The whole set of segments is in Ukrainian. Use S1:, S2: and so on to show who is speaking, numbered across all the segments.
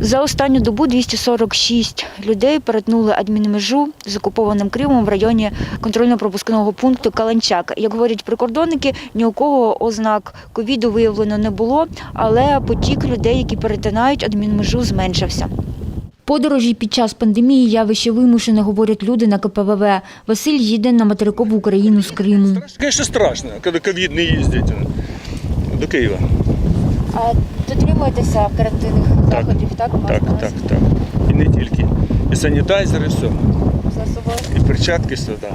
S1: За останню добу 246 людей перетнули адмінмежу з окупованим Кримом в районі контрольно-пропускного пункту Каланчак. Як говорять прикордонники, ні у кого ознак ковіду виявлено не було, але потік людей, які перетинають адмінмежу, зменшився. Подорожі під час пандемії явище вимушене, говорять люди на КПВВ. Василь їде на материкову Україну з Криму.
S2: Конечно, страшно, коли ковід не їздять до Києва.
S1: А дотримуєтеся карантинних
S2: Так.
S1: заходів, так?
S2: Так, так, так. І не тільки. І санітайзери, все, і перчатки, сюди.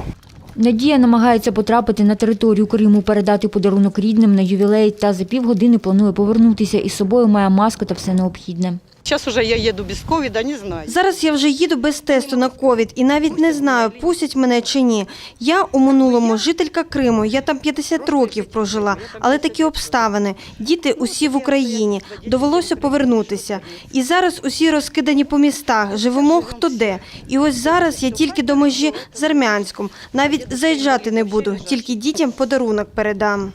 S1: Надія намагається потрапити на територію Криму, передати подарунок рідним на ювілей та за півгодини планує повернутися. Із собою має маску та все необхідне.
S3: Сейчас уже я еду без ковида, не знаю.
S4: Зараз я вже їду без тесту на ковід і навіть не знаю, пустять мене чи ні. Я у минулому жителька Криму. Я там 50 років прожила, але такі обставини. Діти усі в Україні. Довелося повернутися. І зараз усі розкидані по містах. Живемо хто де. І ось зараз я тільки до межі з Армянськом. Навіть заїжджати не буду, тільки дітям подарунок передам.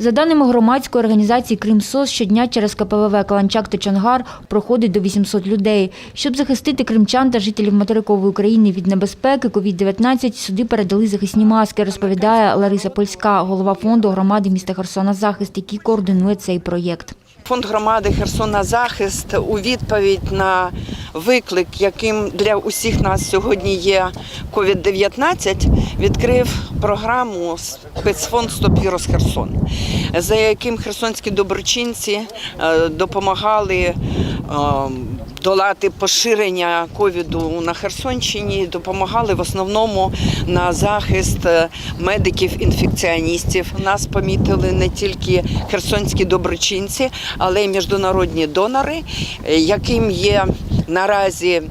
S1: За даними громадської організації Кримсос, щодня через КПВВ Каланчак та Чонгар проходить до 800 людей. Щоб захистити кримчан та жителів материкової України від небезпеки COVID-19, сюди передали захисні маски, розповідає Лариса Польська, голова фонду громади міста Херсона Захист, який координує цей проєкт.
S5: Фонд громади Херсона захист у відповідь на виклик, яким для усіх нас сьогодні є COVID-19, відкрив програму спецфонд Стоп вірус Херсон, за яким херсонські доброчинці е, допомагали е, долати поширення ковіду на Херсонщині, допомагали в основному на захист е, медиків-інфекціоністів. Нас помітили не тільки херсонські доброчинці, але й міжнародні донори, яким є наразі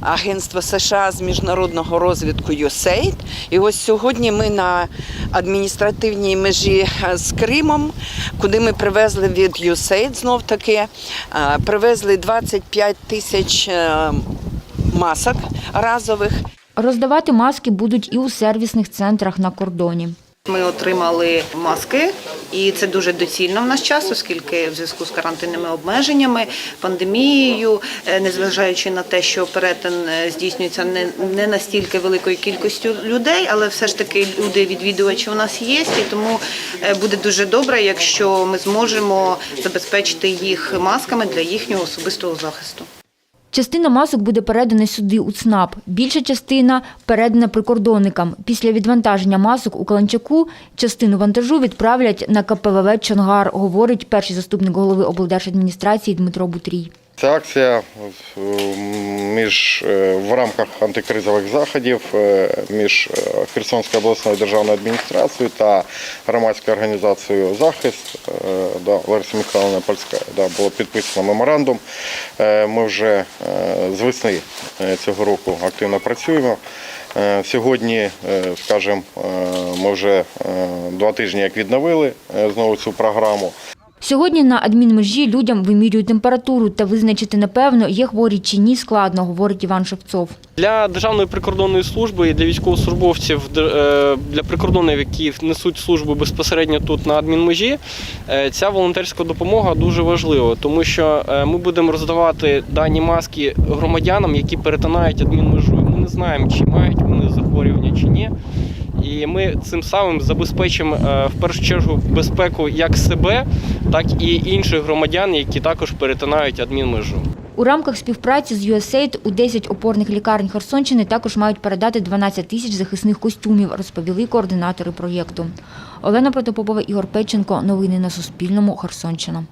S5: Агентство США з міжнародного розвитку USAID. І ось сьогодні ми на адміністративній межі е, з Кримом, куди ми привезли від USAID знов таки, е, привезли 25 тисяч е, масок разових.
S1: Роздавати маски будуть і у сервісних центрах на кордоні.
S6: Ми отримали маски, і це дуже доцільно в наш час, оскільки в зв'язку з карантинними обмеженнями, пандемією, е, незважаючи на те, що перетин е, здійснюється не, не настільки великою кількістю людей, але все ж таки люди відвідувачі у нас є, і тому е, буде дуже добре, якщо ми зможемо забезпечити їх масками для їхнього особистого захисту.
S1: Частина масок буде передана сюди у ЦНАП. Більша частина передана прикордонникам. Після відвантаження масок у Каланчаку частину вантажу відправлять на КПВВ Чонгар, говорить перший заступник голови облдержадміністрації Дмитро Бутрій.
S7: Ця акція е, між е, в рамках антикризових заходів е, між Херсонською обласною державною адміністрацією та громадською організацією захист да, Лариса Михайловна Польська да, було підписано меморандум. Ми вже з весни цього року активно працюємо. Сьогодні, скажімо, ми вже два тижні як відновили знову цю програму.
S1: Сьогодні на адмінмежі людям вимірюють температуру та визначити, напевно, є хворі чи ні, складно, говорить Іван Шевцов.
S8: Для Державної прикордонної служби і для військовослужбовців, е, для прикордонників, які несуть службу безпосередньо тут на адмінмежі, е, ця волонтерська допомога дуже важлива, тому що е, ми будемо роздавати дані маски громадянам, які перетинають адмінмежу. Ми не знаємо, чи мають вони захворювання. І ми цим самим забезпечимо е, в першу чергу безпеку як себе, так і інших громадян, які також перетинають адмінмежу.
S1: У рамках співпраці з USAID у 10 опорних лікарень Херсонщини також мають передати 12 тисяч захисних костюмів, розповіли координатори проєкту. Олена Протопопова, Ігор Печенко. Новини на Суспільному. Херсонщина.